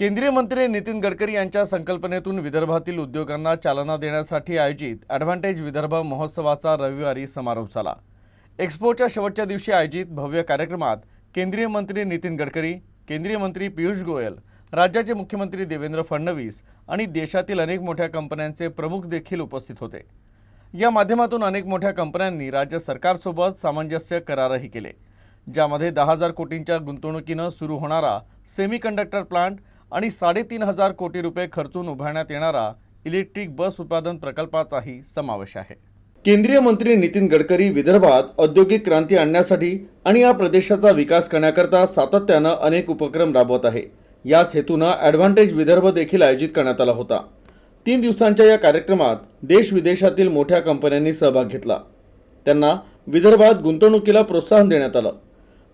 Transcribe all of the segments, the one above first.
केंद्रीय मंत्री नितीन गडकरी यांच्या संकल्पनेतून विदर्भातील उद्योगांना चालना देण्यासाठी आयोजित ॲडव्हान्टेज विदर्भ महोत्सवाचा रविवारी समारोप झाला. एक्स्पोच्या शेवटच्या दिवशी आयोजित भव्य कार्यक्रमात केंद्रीय मंत्री नितीन गडकरी केंद्रीय मंत्री पियुष गोयल राज्याचे मुख्यमंत्री देवेंद्र फडणवीस आणि देशातील अनेक मोठ्या कंपन्यांचे प्रमुख देखील उपस्थित होते. या माध्यमातून अनेक मोठ्या कंपन्यांनी राज्य सरकारसोबत सामंजस्य करारही केले. ज्यामध्ये दहा हजार कोटींच्या गुंतवणुकीनं सुरू होणारा सेमीकंडक्टर प्लांट आणि साडेतीन हजार कोटी रुपये खर्चून उभारण्यात येणारा इलेक्ट्रिक बस उत्पादन प्रकल्पाचाही समावेश आहे. केंद्रीय मंत्री नितीन गडकरी विदर्भात औद्योगिक क्रांती आणण्यासाठी आणि या प्रदेशाचा विकास करण्याकरता सातत्यानं अनेक उपक्रम राबवत आहे. याच हेतूनं ॲडव्हान्टेज विदर्भ देखील आयोजित करण्यात आला होता. तीन दिवसांच्या या कार्यक्रमात देश विदेशातील मोठ्या कंपन्यांनी सहभाग घेतला. त्यांना विदर्भात गुंतवणुकीला प्रोत्साहन देण्यात आलं.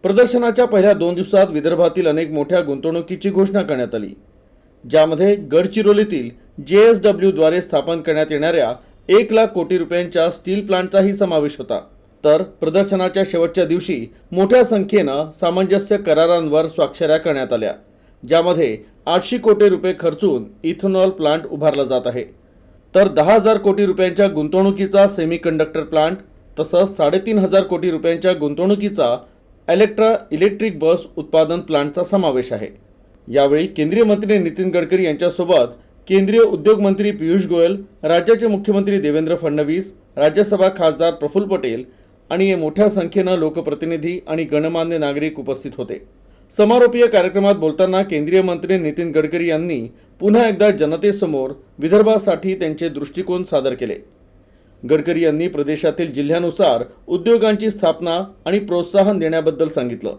प्रदर्शनाच्या पहिल्या दोन दिवसात विदर्भातील अनेक मोठ्या गुंतवणुकीची घोषणा करण्यात आली. ज्यामध्ये गडचिरोलीतील जे एस डब्ल्यूद्वारे स्थापन करण्यात येणाऱ्या एक लाख कोटी रुपयांच्या स्टील प्लांटचाही समावेश होता. तर प्रदर्शनाच्या शेवटच्या दिवशी मोठ्या संख्येनं सामंजस्य करारांवर स्वाक्षऱ्या करण्यात आल्या ज्यामध्ये आठशे कोटी रुपये खर्चून इथेनॉल प्लांट उभारला जात आहे. तर दहा हजार कोटी रुपयांच्या गुंतवणुकीचा सेमीकंडक्टर प्लांट तसंच साडेतीन हजार कोटी रुपयांच्या गुंतवणुकीचा इलेक्ट्रा इलेक्ट्रिक बस उत्पादन प्लांटचा समावेश आहे. यावेळी केंद्रीय मंत्री नितीन गडकरी यांच्यासोबत केंद्रीय उद्योग मंत्री पियुष गोयल राज्याचे मुख्यमंत्री देवेंद्र फडणवीस राज्यसभा खासदार प्रफुल्ल पटेल आणि मोठ्या संख्येनं लोकप्रतिनिधी आणि गणमान्य नागरिक उपस्थित होते. समारोपीय कार्यक्रमात बोलताना केंद्रीय मंत्री नितीन गडकरी यांनी पुन्हा एकदा जनतेसमोर विदर्भासाठी त्यांचे दृष्टिकोन सादर केले. गडकरी यांनी प्रदेशातील जिल्ह्यानुसार उद्योगांची स्थापना आणि प्रोत्साहन देण्याबद्दल सांगितलं.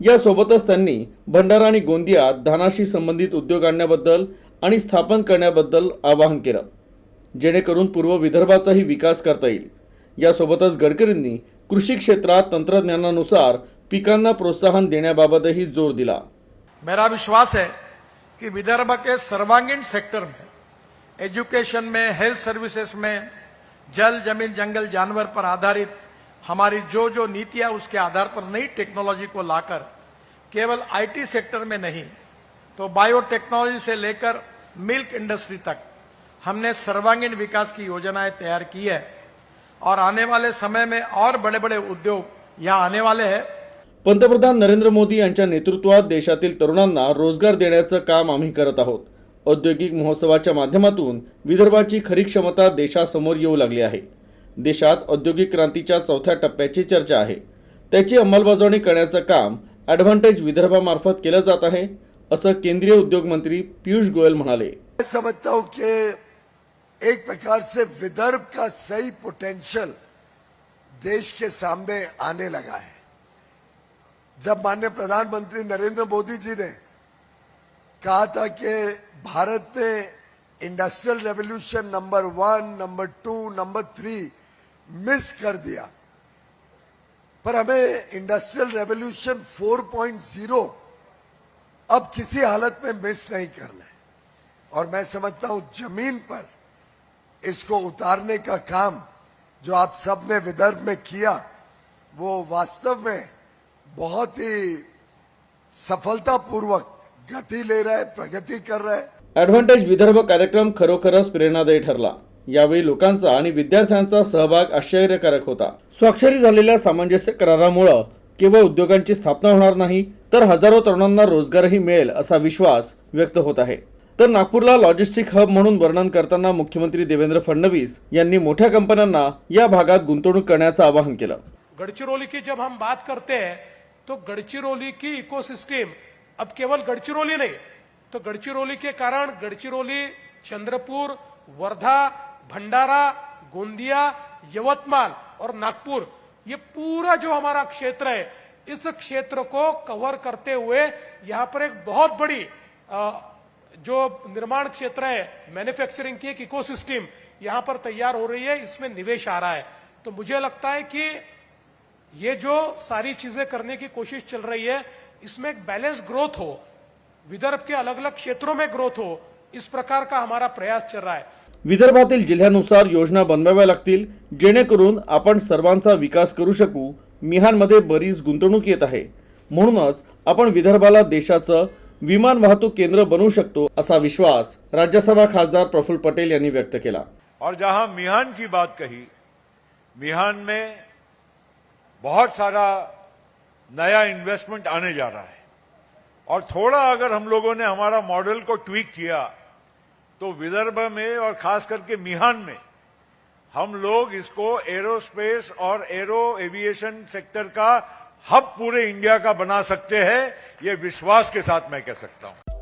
यासोबतच त्यांनी भंडारा आणि गोंदियात धानाशी संबंधित उद्योग आणण्याबद्दल आणि स्थापन करण्याबद्दल आवाहन केलं. जेणेकरून पूर्व विदर्भाचाही विकास करता येईल. यासोबतच गडकरींनी कृषी क्षेत्रात तंत्रज्ञानानुसार पिकांना प्रोत्साहन देण्याबाबतही जोर दिला. मेरा विश्वास है कि विदर्भ के सर्वांगीण सेक्टर में एजुकेशन में हेल्थ सर्विसेज में जल जमीन जंगल जानवर पर आधारित हमारी जो जो नीतियां उसके आधार पर नई टेक्नोलॉजी को लाकर केवल आईटी सेक्टर में नहीं तो बायोटेक्नोलॉजी से लेकर मिल्क इंडस्ट्री तक हमने सर्वांगीण विकास की योजनाएं तैयार की है और आने वाले समय में और बड़े बड़े उद्योग यहाँ आने वाले हैं। पंतप्रधान नरेंद्र मोदी यांच्या नेतृत्वात देशातील तरुणांना रोजगार देण्याचं काम आम्ही करत आहोत. औद्योगिक महोत्सवाच्या माध्यमातून विदर्भाची खरी क्षमता देशासमोर येऊ लागली आहे. देशात औद्योगिक क्रांतीच्या चौथ्या टप्प्याची चर्चा आहे. त्याची अंमलबजावणी करण्याचं काम ॲडव्हान्टेज विदर्भामार्फत केलं जात आहे असं केंद्रीय उद्योग मंत्री पियुष गोयल म्हणाले. मैं हूं कि एक प्रकार से विदर्भ का सही पोटेंशियल देश के सामने आने लगा है। जब माननीय प्रधानमंत्री नरेंद्र मोदी जी ने कहा था कि भारत ने industrial revolution number one number two number three miss कर दिया। पर हमें इंडस्ट्रियल रेवोल्यूशन 4.0 अब किसी हालत में मिस नहीं करना है। और मैं समझता हूँ ज़मीन पर इसको उतारने का काम जो आप सबने विदर्भ में किया, वो वास्तव में बहुत ही सफलतापूर्वक गति ले रहा है प्रगति कर रहा है। ॲडव्हान्टेज विदर्भ कार्यक्रम खरोखरच प्रेरणादायी ठरला. यावेळी लोकांचा आणि विद्यार्थ्यांचा सहभाग आश्चर्यकारक होता. स्वाक्षरी झालेल्या सामंजस्य करारामुळं केवळ उद्योगांची स्थापना होणार नाही तर हजारो तरुणांना रोजगारही मिळेल असा विश्वास व्यक्त होत आहे. तर नागपूरला लॉजिस्टिक हब म्हणून वर्णन करताना मुख्यमंत्री देवेंद्र फडणवीस यांनी मोठ्या कंपन्यांना या भागात गुंतवणूक करण्याचं आवाहन केलं. गढ़चिरौली की जब हम बात करते हैं तो गढ़चिरौली की इकोसिस्टम अब केवल गढ़चिरौली नहीं तो गढ़चिरौली के कारण गढ़चिरौली चंद्रपुर, वर्धा, भंडारा, गोंदिया, यवतमाल और नागपुर, ये पूरा जो हमारा क्षेत्र है, इस क्षेत्र को कवर करते हुए यहाँ पर एक बहुत बड़ी जो निर्माण क्षेत्र है मैन्युफैक्चरिंग की एक इकोसिस्टम यहाँ पर तैयार हो रही है, इसमें निवेश आ रहा है। तो मुझे लगता है कि ये जो सारी चीज़ें करने की कोशिश चल रही है इसमें एक बैलेंस ग्रोथ हो विदर्भ के अलग अलग क्षेत्रों में ग्रोथ हो इस प्रकार का हमारा प्रयास चल रहा है। विदर्भातील जिल्ह्यानुसार योजना बनवाव्या लागतील जेणेकरून आपण सर्वांचा विकास करू शकू. मिहानमध्ये बरीच गुंतवणूक येत आहे. म्हणूनच आपण विदर्भाला देशाचं विमान वाहतूक केंद्र बनू शकतो असा विश्वास राज्यसभा खासदार प्रफुल्ल पटेल यांनी व्यक्त केला. और जहां मिहान की बात कही मिहान में बहुत सारा नया इन्वेस्टमेंट आने जा रहा है। और थोड़ा अगर हम लोगों ने हमारा मॉडल को ट्वीक किया तो विदर्भ में और खास करके मिहान में, हम लोग इसको एरोस्पेस और एरो एविएशन सेक्टर का हब पूरे इंडिया का बना सकते हैं, ये विश्वास के साथ मैं कह सकता हूँ।